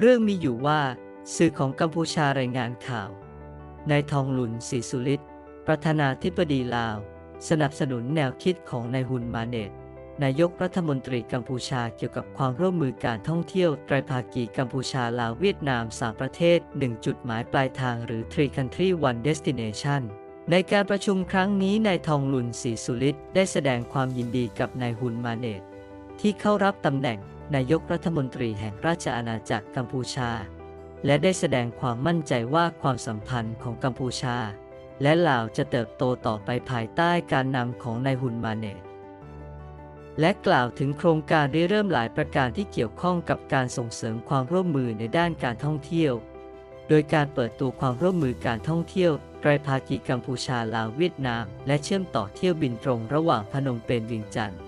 เรื่องมีอยู่ว่า สื่อของกัมพูชารายงานข่าวนายทองหลุนศรีสุริตประธานาธิบดีลาว สนับสนุนแนวคิดของนายฮุนมาเนตนายกรัฐมนตรีกัมพูชาเกี่ยวกับความร่วมมือการท่องเที่ยวไตรภาคีกัมพูชาลาวเวียดนาม3ประเทศ 1 จุดหมายปลายทางหรือ Three Country One Destination ในการประชุมครั้งนี้นายทองหลุนศรีสุริตได้แสดงความยินดีกับนายฮุนมาเนตที่เข้ารับตำแหน่ง นายกรัฐมนตรีแห่งราชอาณาจักรกัมพูชา และได้แสดงความมั่นใจว่าความสัมพันธ์ของกัมพูชา และลาวจะเติบโตต่อไปภายใต้การนำของนายฮุนมาเนตและกล่าวถึงโครงการริเริ่มหลายประการที่เกี่ยวข้องกับการส่งเสริมความร่วมมือในด้านการท่องเที่ยว โดยการเปิดตัวความร่วมมือการท่องเที่ยวไตรภาคีกัมพูชาลาวเวียดนาม และเชื่อมต่อเที่ยวบินตรงระหว่างพนมเปญวียงจันทร์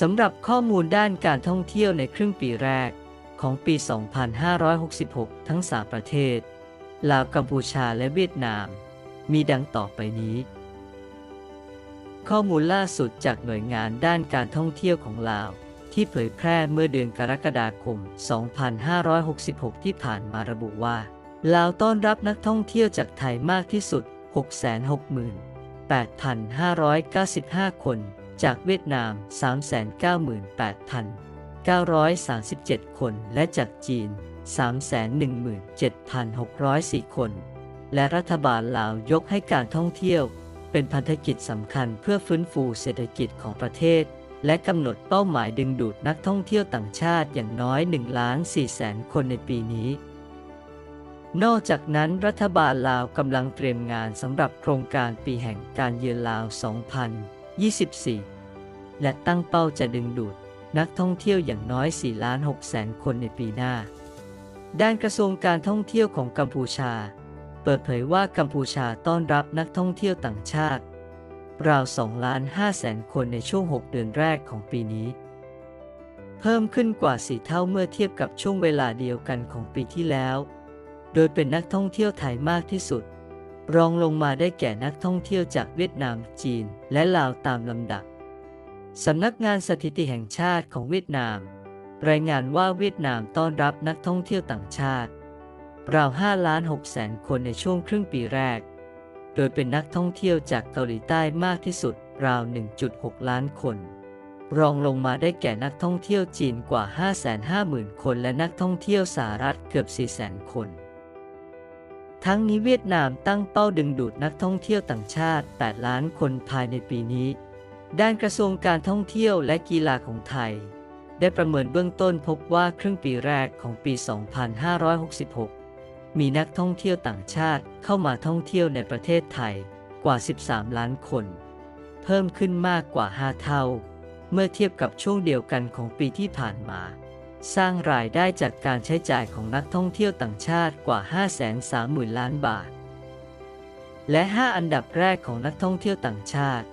สำหรับข้อมูลด้านการท่องเที่ยวในครึ่งปีแรกของปี 2566 ทั้ง 3 ประเทศ ลาว กัมพูชา และเวียดนาม มีดังต่อไปนี้ ข้อมูลล่าสุดจากหน่วยงานด้านการท่องเที่ยวของลาว ที่เผยแพร่เมื่อเดือนกรกฎาคม 2566 ที่ผ่านมาระบุว่า ลาวต้อนรับนักท่องเที่ยวจากไทยมากที่สุด 668,595 คน จากเวียดนาม 398,937 คน และจากจีน 317,604 คน และรัฐบาลลาวยกให้การท่องเที่ยว เป็นพันธกิจสำคัญเพื่อฟื้นฟูเศรษฐกิจของประเทศ และกำหนดเป้าหมายดึงดูดนักท่องเที่ยวต่างชาติอย่างน้อย1ล้าน4แสนคนในปีนี้นอกจากนั้นรัฐบาลลาวกำลังเตรียมงานสำหรับโครงการปีแห่งการเยือนลาว 2000 24 และตั้งเป้าจะดึงดูดนักท่องเที่ยวอย่างน้อย 4 ล้าน6แสนคนในปีหน้า ด้านกระทรวงการท่องเที่ยวของกัมพูชา เปิดเผยว่ากัมพูชาต้อนรับนักท่องเที่ยวต่างชาติ ราว2ล้าน5แสนคนในช่วง 6 เดือนแรกของปีนี้ เพิ่มขึ้นกว่า 4 เท่าเมื่อเทียบกับช่วงเวลาเดียวกันของปีที่แล้ว โดยเป็นนักท่องเที่ยวไทยมากที่สุด รองลงมาได้แก่นักท่องเที่ยวจากเวียดนาม จีน และลาวตามลำดับ สำนักงานสถิติแห่งชาติของเวียดนาม รายงานว่าเวียดนามต้อนรับนักท่องเที่ยวต่างชาติ ราว5ล้าน6แสนคนในช่วงครึ่งปีแรก โดยเป็นนักท่องเที่ยวจากเกาหลีใต้มากที่สุด ราว 1.6 ล้านคน รองลงมาได้แก่นักท่องเที่ยวจีนกว่า 550,000 คน และนักท่องเที่ยวสหรัฐเกือบ400,000 คน ทั้งนี้เวียดนามตั้งเป้าดึงดูดนักท่องเที่ยวต่างชาติ 8 ล้านคนภายในปีนี้ ด้านกระทรวงการท่องเที่ยวและกีฬาของไทย ได้ประเมินเบื้องต้นพบว่าครึ่งปีแรกของปี 2566 มีนักท่องเที่ยวต่างชาติเข้ามาท่องเที่ยวในประเทศไทยกว่า 13 ล้านคน เพิ่มขึ้นมากกว่า 5 เท่า เมื่อเทียบกับช่วงเดียวกันของปีที่ผ่านมา สร้างรายได้จากการใช้จ่ายของนักท่องเที่ยวต่างชาติกว่า 530,000 ล้านบาท และ 5 อันดับแรกของนักท่องเที่ยวต่างชาติ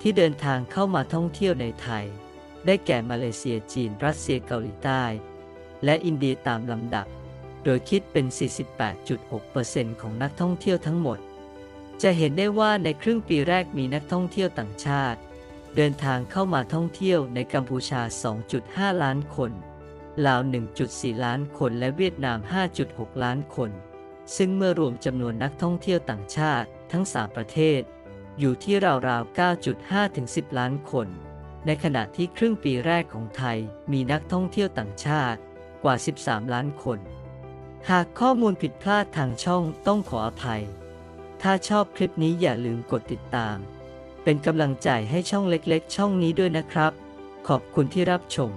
ที่เดินทางเข้ามาท่องเที่ยวในไทย ได้แก่มาเลเซียจีน รัสเซียเกาหลีใต้ และอินเดียตามลำดับ โดยคิดเป็น 48.6%ของนักท่องเที่ยวทั้งหมด จะเห็นได้ว่าในครึ่งปีแรกมีนักท่องเที่ยวต่างชาติ เดินทางเข้ามาท่องเที่ยวในกัมพูชา 2.5 ล้านคน ลาว 1.4 ล้านคนและเวียดนาม 5.6 ล้านคน ซึ่งเมื่อรวมจำนวนนักท่องเที่ยวต่างชาติทั้ง 3 ประเทศ อยู่ที่ราวๆ 9.5 ถึง 10 ล้านคน ในขณะที่ครึ่งปีแรกของไทยมีนักท่องเที่ยวต่างชาติกว่า 13 ล้านคน หากข้อมูลผิดพลาดทางช่องต้องขออภัย ถ้าชอบคลิปนี้อย่าลืมกดติดตาม เป็นกำลังใจให้ช่องเล็กๆ ช่องนี้ด้วยนะครับ ขอบคุณที่รับชม